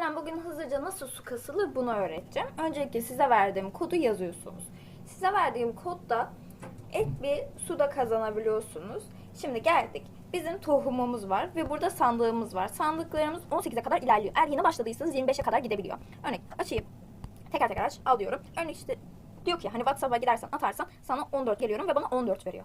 Ben bugün hızlıca nasıl su kasılır bunu öğreteceğim. Öncelikle size verdiğim kodu yazıyorsunuz. Size verdiğim kodda ek bir suda kazanabiliyorsunuz. Şimdi geldik. Bizim tohumumuz var ve burada sandığımız var. Sandıklarımız 18'e kadar ilerliyor. Eğer yeni başladıysanız 25'e kadar gidebiliyor. Örnek açayım. Teker teker aç. Al diyorum. Örnek işte diyor ki hani WhatsApp'a gidersen atarsan sana 14 geliyorum ve bana 14 veriyor.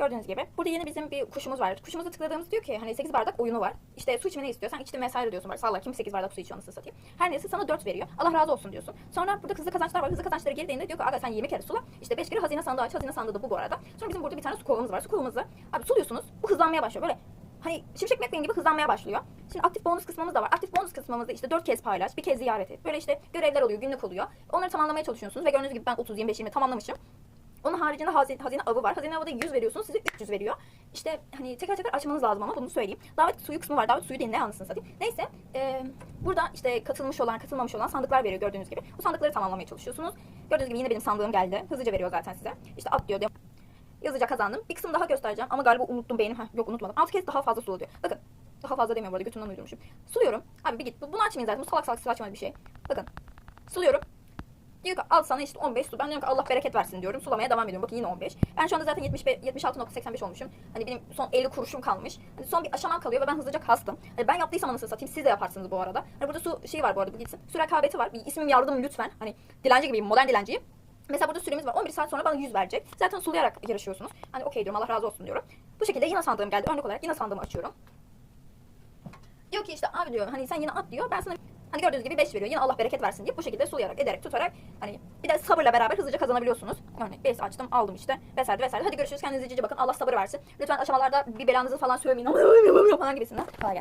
Gördüğünüz gibi. Burada yeni bizim bir kuşumuz var. Kuşumuza tıkladığımız diyor ki hani 8 bardak oyunu var. İşte su içme ne istiyorsan içtim vesaire diyorsun. Bak salla kim 8 bardak su içiyor anasını satayım. Her neyse sana 4 veriyor. Allah razı olsun diyorsun. Sonra burada hızlı kazançlar var. Hızlı kazançlara girdiğinde diyor ki aga sen 20 kere sula. İşte 5 kere hazine sandığı aç. Hazine sandığı da bu bu arada. Sonra bizim burada bir tane su kovamız var. Su kovamızı abi suluyorsunuz. Bu hızlanmaya başlıyor. Böyle hani şimşek McQueen gibi hızlanmaya başlıyor. Şimdi aktif bonus kısmımız da var. Aktif bonus kısmımızda işte 4 kez paylaş, bir kez ziyaret et. Böyle işte görevler oluyor, günlük oluyor. Onları tamamlamaya çalışıyorsunuz ve gördüğünüz gibi ben 30, 25, 20 tamamlamışım. Onun haricinde hazine, hazine avı var. Hazine avı da 100 veriyorsunuz. Size 300 veriyor. İşte hani tekrar tekrar açmanız lazım ama bunu söyleyeyim. Davet suyu kısmı var. Davet suyu değil ne anasını satayım. Neyse. E, burada işte katılmış olan, katılmamış olan sandıklar veriyor gördüğünüz gibi. Bu sandıkları tamamlamaya çalışıyorsunuz. Gördüğünüz gibi yine benim sandığım geldi. Hızlıca veriyor zaten size. İşte at diyor. Yazacak kazandım. Bir kısım daha göstereceğim ama galiba unuttum beynim. Heh, yok unutmadım. 6 kez daha fazla sulu diyor. Bakın. Daha fazla demiyorum bu arada götümden uydurmuşum. Suluyorum. Abi bir git. Bu- Bunu açmayın zaten. Bu salak salak saçma bir şey. Bakın. Suluyorum. Diyor ki al sana işte 15 su. Ben diyorum ki Allah bereket versin diyorum. Sulamaya devam ediyorum. Bakın yine 15. Ben şu anda zaten 75, 76.85 olmuşum. Hani benim son 50 kuruşum kalmış. Hani son bir aşamam kalıyor ve ben hızlıca kastım. Hani ben yaptıysam anasını satayım. Siz de yaparsınız bu arada. Hani burada su şey var bu arada bu gitsin. Su rekabeti var. Bir ismim yardım lütfen. Hani dilenci gibiyim. Modern dilenciyim. Mesela burada süremiz var. 11 saat sonra bana 100 verecek. Zaten sulayarak yarışıyorsunuz. Hani okey diyorum Allah razı olsun diyorum. Bu şekilde yine sandığım geldi. Örnek olarak yine sandığımı açıyorum. Diyor ki işte abi diyor hani sen yine at diyor. Ben sana hani gördüğünüz gibi 5 veriyor. Yine Allah bereket versin diye bu şekilde sulayarak ederek tutarak hani bir de sabırla beraber hızlıca kazanabiliyorsunuz. Örnek 5 açtım aldım işte vesaire vesaire. Hadi görüşürüz kendinize cici bakın. Allah sabır versin. Lütfen aşamalarda bir belanızı falan söylemeyin falan gibisinden. Kolay.